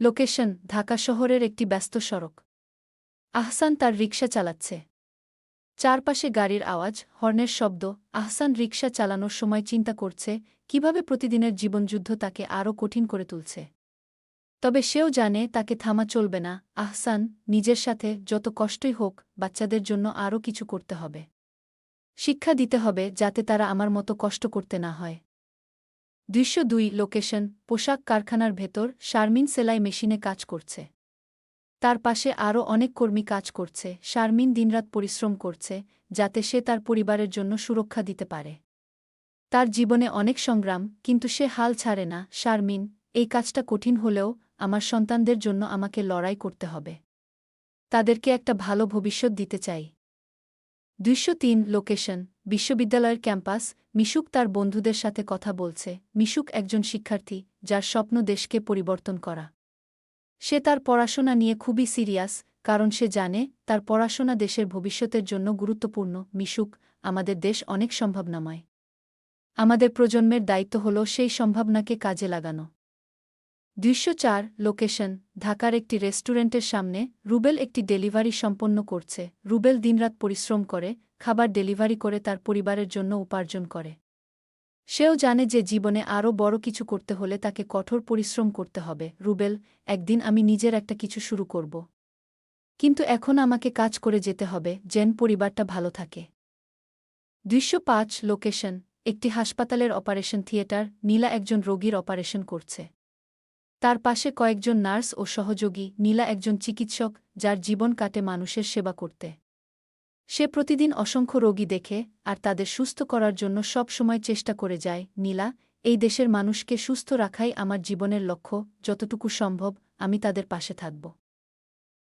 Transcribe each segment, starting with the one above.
Location Dhaka শহরের একটি ব্যস্ত সড়ক। আহসান তার রিকশা চালাচ্ছে। চারপাশে গাড়ির আওয়াজ, হর্নের শব্দ, আহসান রিকশা চালানোর সময় চিন্তা করছে, কীভাবে প্রতিদিনের জীবনযুদ্ধ তাকে আরও কঠিন করে তুলছে। তবে সেও জানে তাকে থামা চলবে না, আহসান নিজের সাথে যত কষ্টই হোক বাচ্চাদের জন্য আরও কিছু করতে হবে। শিক্ষা দিতে হবে যাতে তারা আমার মতো কষ্ট করতে না হয়। দৃশ্য দুই, লোকেশন, পোশাক কারখানার ভেতর, শারমিন সেলাই মেশিনে কাজ করছে। তার পাশে আরও অনেক কর্মী কাজ করছে, শারমিন দিনরাত পরিশ্রম করছে, যাতে সে তার পরিবারের জন্য সুরক্ষা দিতে পারে। তার জীবনে অনেক সংগ্রাম, কিন্তু সে হাল ছাড়ে না, শারমিন, এই কাজটা কঠিন হলেও আমার সন্তানদের জন্য আমাকে লড়াই করতে হবে। তাদেরকে একটা ভালো ভবিষ্যৎ দিতে চাই। দৃশ্য তিন, লোকেশন বিশ্ববিদ্যালয়ের ক্যাম্পাস মিশুক তার বন্ধুদের সাথে কথা বলছে। মিশুক একজন শিক্ষার্থী, যার স্বপ্ন দেশকে পরিবর্তন করা। সে তার পড়াশোনা নিয়ে খুবই সিরিয়াস, কারণ সে জানে তার পড়াশোনা দেশের ভবিষ্যতের জন্য গুরুত্বপূর্ণ। মিশুক, আমাদের দেশ অনেক সম্ভাবনাময়। আমাদের প্রজন্মের দায়িত্ব হল সেই সম্ভাবনাকে কাজে লাগানো। দৃশ্য চার লোকেশন, ঢাকার একটি রেস্টুরেন্টের সামনে রুবেল একটি ডেলিভারি সম্পন্ন করছে। রুবেল দিনরাত পরিশ্রম করে, খাবার ডেলিভারি করে তার পরিবারের জন্য উপার্জন করে। সেও জানে যে জীবনে আরও বড় কিছু করতে হলে তাকে কঠোর পরিশ্রম করতে হবে। রুবেল, একদিন আমি নিজের একটা কিছু শুরু করব। কিন্তু এখন আমাকে কাজ করে যেতে হবে, যেন পরিবারটা ভালো থাকে। দৃশ্য পাঁচ, লোকেশন, একটি হাসপাতালের অপারেশন থিয়েটার, নীলা একজন রোগীর অপারেশন করছে। তার পাশে কয়েকজন নার্স ও সহযোগী, নীলা একজন চিকিৎসক, যার জীবন কাটে মানুষের সেবা করতে। সে প্রতিদিন অসংখ্য রোগী দেখে আর তাদের সুস্থ করার জন্য সব সময় চেষ্টা করে যায়, নীলা, এই দেশের মানুষকে সুস্থ রাখাই আমার জীবনের লক্ষ্য, যতটুকু সম্ভব আমি তাদের পাশে থাকব।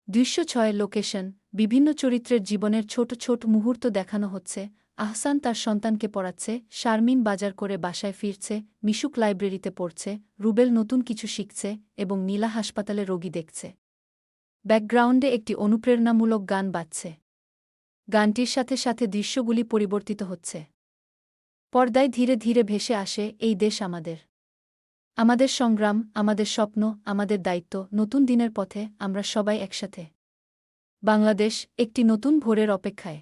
দৃশ্য ছয় লোকেশন, বিভিন্ন চরিত্রের জীবনের ছোট ছোট মুহূর্ত দেখানো হচ্ছে আহসান তার সন্তানকে পড়াচ্ছে, শারমিন বাজার করে বাসায় ফিরছে, মিশুক লাইব্রেরিতে পড়ছে, রুবেল নতুন কিছু শিখছে এবং নীলা হাসপাতালে রোগী দেখছে। ব্যাকগ্রাউন্ডে একটি অনুপ্রেরণামূলক গান বাজছে। গানটির সাথে সাথে দৃশ্যগুলি পরিবর্তিত হচ্ছে। পর্দায় ধীরে ধীরে ভেসে আসে, এই দেশ আমাদের। আমাদের সংগ্রাম, আমাদের স্বপ্ন, আমাদের দায়িত্ব, নতুন দিনের পথে আমরা সবাই একসাথে। বাংলাদেশ একটি নতুন ভোরের অপেক্ষায়।